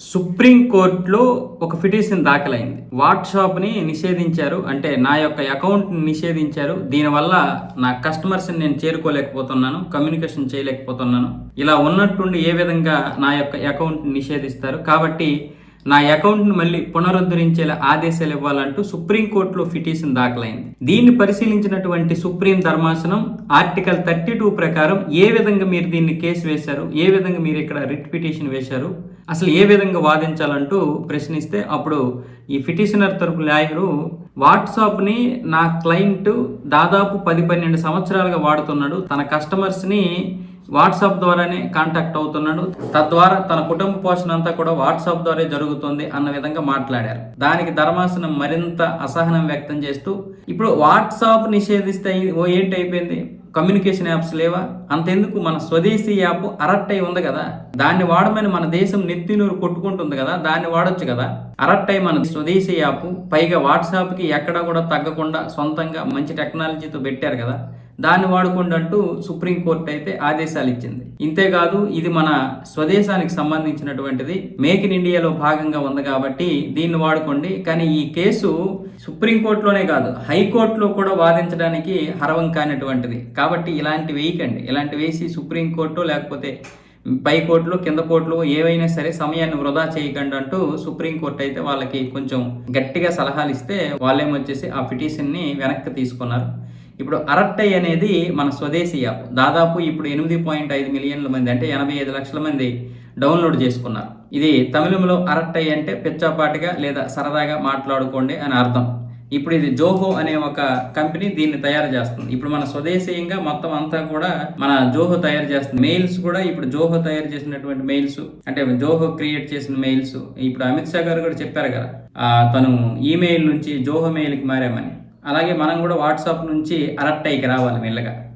సుప్రీంకోర్టులో ఒక పిటిషన్ దాఖలైంది. వాట్సాప్ని నిషేధించారు. అంటే నా యొక్క అకౌంట్ని నిషేధించారు. దీనివల్ల నా కస్టమర్స్ని నేను చేరుకోలేకపోతున్నాను. కమ్యూనికేషన్ చేయలేకపోతున్నాను. ఇలా ఉన్నట్టుండి ఏ విధంగా నా యొక్క అకౌంట్ని నిషేధిస్తారు? కాబట్టి నా అకౌంట్ను మళ్ళీ పునరుద్ధరించేలా ఆదేశాలు ఇవ్వాలంటూ సుప్రీంకోర్టులో పిటిషన్ దాఖలైంది. దీన్ని పరిశీలించినటువంటి సుప్రీం ధర్మాసనం ఆర్టికల్ థర్టీ టూ ప్రకారం ఏ విధంగా మీరు దీన్ని కేసు వేశారు? ఏ విధంగా మీరు ఇక్కడ రిట్ పిటిషన్ వేశారు? అసలు ఏ విధంగా వాదించాలంటూ ప్రశ్నిస్తే అప్పుడు ఈ పిటిషనర్ తరపు లాయరు వాట్సాప్ని నా క్లయింట్ దాదాపు పది పన్నెండు సంవత్సరాలుగా వాడుతున్నాడు. తన కస్టమర్స్ని వాట్సాప్ ద్వారానే కాంటాక్ట్ అవుతున్నాడు. తద్వారా తన కుటుంబ పోషణ అంతా కూడా వాట్సాప్ ద్వారా జరుగుతుంది అన్న విధంగా మాట్లాడారు. దానికి ధర్మాసనం మరింత అసహనం వ్యక్తం చేస్తూ ఇప్పుడు వాట్సాప్ నిషేధిస్తే ఓ ఏంటి అయిపోయింది? కమ్యూనికేషన్ యాప్స్ లేవా? అంతెందుకు? మన స్వదేశీ యాప్ అరట్ అయి ఉంది కదా. దాన్ని వాడమని మన దేశం నెత్తినూరు కొట్టుకుంటుంది కదా. దాన్ని వాడొచ్చు కదా. అరట్ అయి మన స్వదేశీ యాప్ పైగా వాట్సాప్కి ఎక్కడా కూడా తగ్గకుండా సొంతంగా మంచి టెక్నాలజీతో పెట్టారు కదా. దాన్ని వాడుకోండి అంటూ సుప్రీంకోర్టు అయితే ఆదేశాలు ఇచ్చింది. ఇంతేకాదు ఇది మన స్వదేశానికి సంబంధించినటువంటిది. మేక్ ఇన్ ఇండియాలో భాగంగా ఉంది కాబట్టి దీన్ని వాడుకోండి. కానీ ఈ కేసు సుప్రీంకోర్టులోనే కాదు హైకోర్టులో కూడా వాదించడానికి హరవం కానటువంటిది. కాబట్టి ఇలాంటి వేయకండి. ఇలాంటి వేసి సుప్రీంకోర్టు లేకపోతే పై కోర్టులు కింద కోర్టులో ఏవైనా సరే సమయాన్ని వృధా చేయకండి అంటూ సుప్రీంకోర్టు అయితే వాళ్ళకి కొంచెం గట్టిగా సలహాలు ఇస్తే వాళ్ళేమొచ్చేసి ఆ పిటిషన్ని వెనక్కి తీసుకున్నారు. ఇప్పుడు అరట్టై అనేది మన స్వదేశీ యాప్. దాదాపు ఇప్పుడు ఎనిమిది పాయింట్ ఐదు మిలియన్ల మంది అంటే ఎనభై ఐదు లక్షల మంది డౌన్లోడ్ చేసుకున్నారు. ఇది తమిళంలో అరట్టై అంటే పిచ్చాపాటిగా లేదా సరదాగా మాట్లాడుకోండి అని అర్థం. ఇప్పుడు ఇది జోహో అనే ఒక కంపెనీ దీన్ని తయారు చేస్తుంది. ఇప్పుడు మన స్వదేశీయంగా మొత్తం అంతా కూడా మన జోహో తయారు చేస్తుంది. మెయిల్స్ కూడా ఇప్పుడు జోహో తయారు చేసినటువంటి మెయిల్స్ అంటే జోహో క్రియేట్ చేసిన మెయిల్స్. ఇప్పుడు అమిత్ షా గారు కూడా చెప్పారు కదా తను ఈమెయిల్ నుంచి జోహో మెయిల్కి మారామని. అలాగే మనం కూడా వాట్సాప్ నుంచి అరట్టైకి రావాలి మెల్లగా.